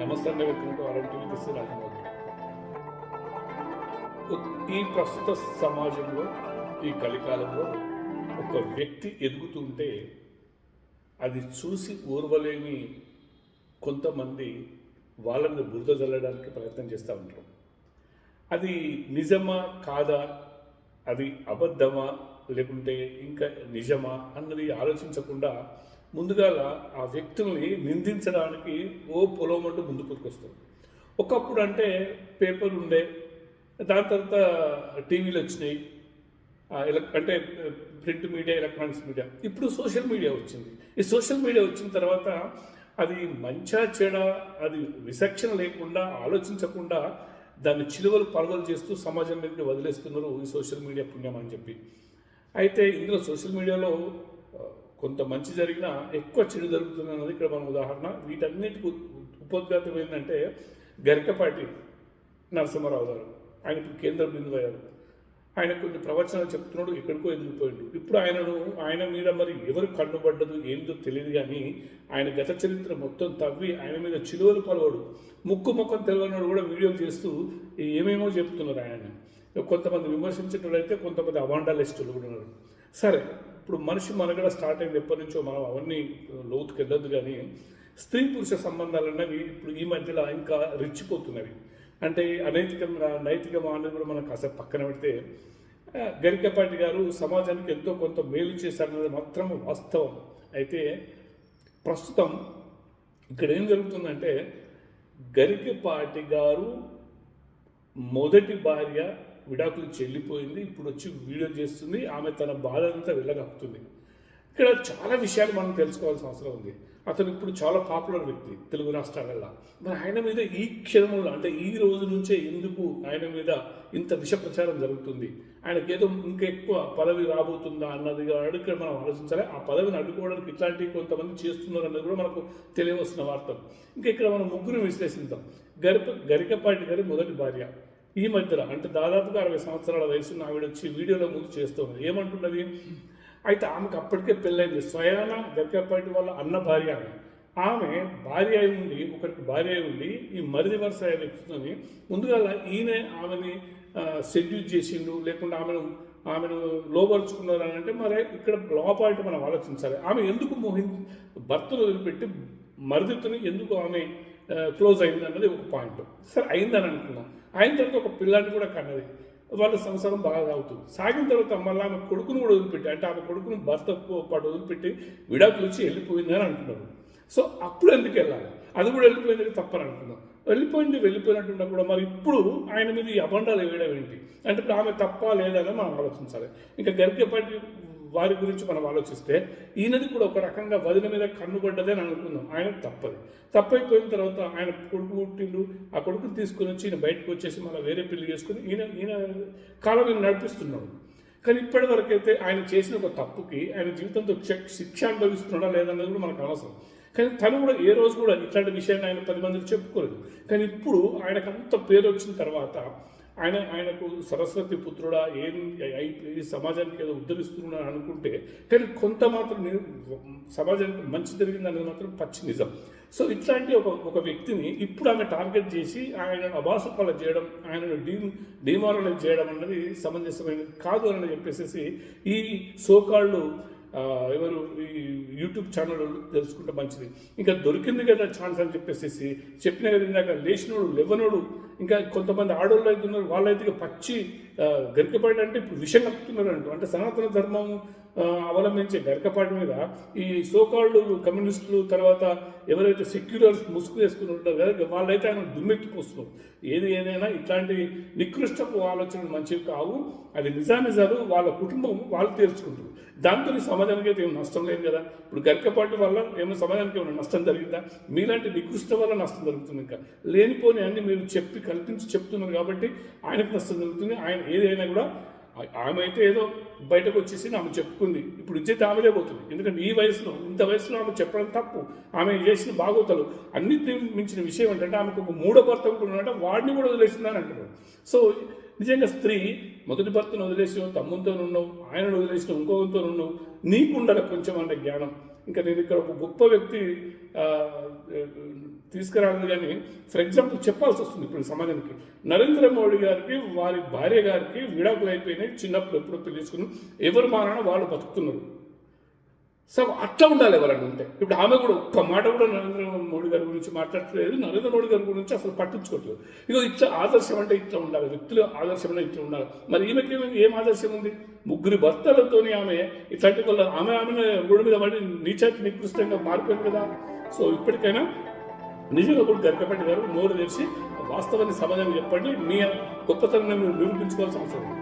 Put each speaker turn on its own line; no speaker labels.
నమస్తే welcome to RM TV Rajamouli ఈ ప్రస్తుత సమాజంలో ఈ కలికాలంలో ఒక వ్యక్తి ఎదుగుతుంటే అది చూసి ఊర్వలేని కొంతమంది వాళ్ళ మీద బురద చల్లడానికి ప్రయత్నం చేస్తూ ఉంటారు. అది నిజమా కాదా? అది అబద్ధమా? లేకుంటే ఇంకా నిజమా? అన్నది ఆలోచించకుండా ముందుగాల ఆ వ్యక్తుల్ని నిందించడానికి ఓ పొలం అంటూ ముందుకు వస్తారు ఒకప్పుడు అంటే పేపర్ ఉండే దాని తర్వాత టీవీలు వచ్చినాయి అంటే ప్రింట్ మీడియా ఎలక్ట్రానిక్స్ మీడియా. ఇప్పుడు సోషల్ మీడియా వచ్చింది. ఈ సోషల్ మీడియా వచ్చిన తర్వాత అది మంచా చెడ అది విసక్షణ లేకుండా ఆలోచించకుండా దాన్ని చిలువలు పరవలు చేస్తూ సమాజం మీదకి వదిలేస్తున్నారు ఈ సోషల్ మీడియా పుణ్యం అని చెప్పి. అయితే ఇందులో సోషల్ మీడియాలో కొంత మంచి జరిగినా ఎక్కువ చెడు జరుగుతుంది అన్నది ఇక్కడ మన ఉదాహరణ. వీటన్నిటికి ఉపద్ఘాతం ఏంటంటే గరికపాటి నరసింహారావు గారు. ఆయన ఇప్పుడు కేంద్ర బిందువు అయ్యారు. ఆయన కొన్ని ప్రవచనాలు చెప్తున్నాడు ఎక్కడికో ఎదిగిపోయిండు ఇప్పుడు ఆయనను ఆయన మీద మరి ఎవరు కన్నుబడ్డదు ఏందో తెలియదు కానీ ఆయన గత చరిత్ర మొత్తం తవ్వి ఆయన మీద చిలువలు పలవడు. ముక్కు ముఖం తెలియనివాడు కూడా వీడియోలు చేస్తూ ఏమేమో చెప్తున్నారు ఆయన కొంతమంది విమర్శించేటోళ్ళైతే కొంతమంది అవాండాలిస్టులు కూడా ఉన్నారు. సరే ఇప్పుడు మనిషి మనగడ స్టార్ట్ అయింది ఎప్పటి నుంచో మనం అవన్నీ లోతుకు వెళ్ళొద్దు కానీ స్త్రీ పురుష సంబంధాలు అనేవి ఇప్పుడు ఈ మధ్యలో ఇంకా రెచ్చిపోతున్నవి. అంటే అనైతికంగా నైతికంగా అనేది కూడా మనం కాసేపు పక్కన పెడితే గరికపాటి గారు సమాజానికి ఎంతో కొంత మేలు చేశారన్నది మాత్రం వాస్తవం. అయితే ప్రస్తుతం ఇక్కడ ఏం జరుగుతుందంటే గరికపాటి గారు మొదటి భార్య విడాకులు చెల్లిపోయింది ఇప్పుడు వచ్చి వీడియో చేస్తుంది ఆమె తన బాధ అంతా వెళ్ళగక్కుతుంది. ఇక్కడ చాలా విషయాలు మనం తెలుసుకోవాల్సిన అవసరం ఉంది. అతను ఇప్పుడు చాలా పాపులర్ వ్యక్తి తెలుగు రాష్ట్రాలలో మరి ఆయన మీద ఈ క్షణంలో అంటే ఈ రోజు నుంచే ఎందుకు ఆయన మీద ఇంత విష ప్రచారం జరుగుతుంది? ఆయనకి ఏదో ఇంకా ఎక్కువ పదవి రాబోతుందా అన్నది అడుగు మనం ఆలోచించాలి. ఆ పదవిని అడ్డుకోవడానికి ఇట్లాంటివి కొంతమంది చేస్తున్నారు అన్నది కూడా మనకు తెలియవలసిన వార్త. ఇంకా ఇక్కడ మనం ముగ్గురు విశ్లేషిద్దాం. గరిప గరికపాటి గారి మొదటి భార్య. ఈ మధ్యలో అంటే దాదాపుగా అరవై సంవత్సరాల వయసు ఆవిడ వచ్చి వీడియోలో ముందు చేస్తుంది ఏమంటున్నది? అయితే ఆమెకు అప్పటికే పెళ్ళైంది. స్వయాన గరికపాటి వాళ్ళ అన్న భార్య ఆమె. ఆమె భార్య అయి ఉండి ఒకరికి భార్య అయి ఉండి ఈ మరిది వరుస అనే వ్యక్తితోని ముందుగా ఈయన ఆమెని షెడ్యూల్ చేసిండు లేకుండా ఆమెను ఆమెను లోపరుచుకున్నారు అని అంటే మరి ఇక్కడ లోపాయింట్ మనం ఆలోచించాలి. ఆమె ఎందుకు మోహి భర్తను వదిలిపెట్టి మరిదితోని ఎందుకు ఆమె క్లోజ్ అయింది అన్నది ఒక పాయింట్. సరే అయిందని అనుకున్నాం ఆయన తర్వాత ఒక పిల్లాన్ని కూడా కన్నది. వాళ్ళ సంసారం బాగా సాగుతుంది సాగిన తర్వాత మళ్ళీ ఆమె కొడుకును కూడా వదిలిపెట్టి అంటే ఆమె కొడుకును భర్త పాటు వదిలిపెట్టి విడాకులు వచ్చి వెళ్ళిపోయింది అని అంటున్నారు. సో అప్పుడు ఎందుకు వెళ్ళాలి? అది కూడా వెళ్ళిపోయింది తప్పని అనుకుందాం వెళ్ళిపోయింది వెళ్ళిపోయినట్టున్నా కూడా మరి ఇప్పుడు ఆయన మీద ఈ అబండాలు వేయడం ఏంటి? అంటే ఇప్పుడు ఆమె తప్ప లేదని మనం ఆలోచించాలి. ఇంకా గరికపాటి వారి గురించి మనం ఆలోచిస్తే ఈయనది కూడా ఒక రకంగా వదిన మీద కన్నుబడ్డదే అని అనుకుందాం. ఆయన తప్పది. తప్పైపోయిన తర్వాత ఆయన కొడుకు పుట్టిండు. ఆ కొడుకుని తీసుకుని వచ్చి ఈయన బయటకు వచ్చేసి మళ్ళీ వేరే పెళ్ళి చేసుకుని ఈయన ఈయన కాలం ఈయన నడిపిస్తున్నాడు. కానీ ఇప్పటి వరకు అయితే ఆయన చేసిన ఒక తప్పుకి ఆయన జీవితంతో శిక్ష- శిక్ష అనుభవిస్తున్నాడా లేదన్నది కూడా మనకు అవసరం కానీ తను కూడా ఏ రోజు కూడా ఇట్లాంటి విషయాన్ని ఆయన పది మందికి చెప్పుకోలేదు. కానీ ఇప్పుడు ఆయనకు అంత పేరు వచ్చిన తర్వాత ఆయన ఆయనకు సరస్వతి పుత్రుడా ఏం ఈ సమాజానికి ఏదో ఉద్ధరిస్తున్నాడు అనుకుంటే కానీ కొంత మాత్రం సమాజానికి మంచి జరిగింది అనేది మాత్రం పచ్చి నిజం. సో ఇట్లాంటి ఒక ఒక వ్యక్తిని ఇప్పుడు ఆమె టార్గెట్ చేసి ఆయన అభాసపాల చేయడం ఆయనను డీ డిమారలైజ్ చేయడం అన్నది సమంజసమైనది కాదు అని చెప్పేసి ఈ సోకాళ్ళు ఎవరు? ఈ యూట్యూబ్ ఛానల్ తెలుసుకుంటే మంచిది. ఇంకా దొరికింది కదా ఛాన్స్ అని చెప్పేసి చెప్పిన కదా ఇందాక లేచినోడు లెవనోడు ఇంకా కొంతమంది ఆడోళ్ళు అయితే ఉన్నారు వాళ్ళైతే పచ్చి గరికపడి అంటే ఇప్పుడు విషయం కప్పుతున్నారు అంటూ అంటే సనాతన ధర్మం అవలంబించే గరికపాటి మీద ఈ సోకాళ్ళు కమ్యూనిస్టులు తర్వాత ఎవరైతే సెక్యులర్స్ ముసుగు వేసుకుని ఉంటారు కదా వాళ్ళైతే ఆయన దుమ్మెత్తిపోస్తున్నారు ఏది ఏదైనా ఇట్లాంటి నికృష్టపు ఆలోచనలు మంచివి కావు. అది నిజానిజాలు వాళ్ళ కుటుంబం వాళ్ళు తీర్చుకుంటారు. దాంతో సమాజానికి అయితే ఏమి నష్టం లేదు కదా. ఇప్పుడు గరికపాటి వల్ల ఏమైనా సమాజానికి ఏమైనా నష్టం జరిగిందా? మీలాంటి నికృష్ట వల్ల నష్టం జరుగుతుంది ఇంకా లేనిపోని అన్ని మీరు చెప్పి కల్పించి చెప్తున్నారు కాబట్టి ఆయనకు నష్టం జరుగుతుంది. ఆయన ఏదైనా కూడా ఆమె అయితే ఏదో బయటకు వచ్చేసి ఆమె చెప్పుకుంది. ఇప్పుడు ఇచ్చేది ఆమెదే పోతుంది. ఎందుకంటే ఈ వయసులో ఇంత వయసులో ఆమె చెప్పడం తప్పు. ఆమె చేసిన బాగోతలు అన్నిటి మించిన విషయం ఏంటంటే ఆమెకు ఒక మూడో భర్త కూడా ఉన్నాడంటే వాడిని కూడా వదిలేసిందని అంటారు. సో నిజంగా స్త్రీ మొదటి భర్తను వదిలేసావు తమ్ముతో ఉన్నావు ఆయనను వదిలేసిన ఇంకొకరితో ఉన్నావు. నీకు కొంచెం అంటే జ్ఞానం. ఇంకా నేను ఇక్కడ ఒక గొప్ప వ్యక్తి తీసుకురాలేదు కానీ ఫర్ ఎగ్జాంపుల్ చెప్పాల్సి వస్తుంది ఇప్పుడు సమాజానికి. నరేంద్ర మోడీ గారికి వారి భార్య గారికి విడాకులు అయిపోయినాయి చిన్నప్పుడు ఎప్పుడు పెళ్ళి ఎవరు మారానో వాళ్ళు బతుకుతున్నారు. సో అట్లా ఉండాలి ఎవరన్నా ఉంటే. ఇప్పుడు ఆమె కూడా ఒక్క మాట కూడా నరేంద్ర మోడీ గారి గురించి మాట్లాడట్లేదు. నరేంద్ర మోడీ గారి గురించి అసలు పట్టించుకోవట్లేదు. ఇక ఇట్లా ఆదర్శం అంటే ఇట్లా ఉండాలి. వ్యక్తులు ఆదర్శం అంటే ఇట్లా ఉండాలి. మరి ఈమెకి ఏం ఆదర్శం ఉంది? ముగ్గురి భర్తలతోని ఆమె ఇట్లాంటి వల్ల ఆమె ఆమె రోడ్డు మీద పడి నీచాతి నికృష్టంగా మారిపోయింది కదా. సో ఇప్పటికైనా నిజంగా కూడా గరికపట్టి గారు నోరు తెరిచి వాస్తవాన్ని సమాజం చెప్పండి. మీ గొప్పతనం నిరూపించుకోవాల్సిన అవసరం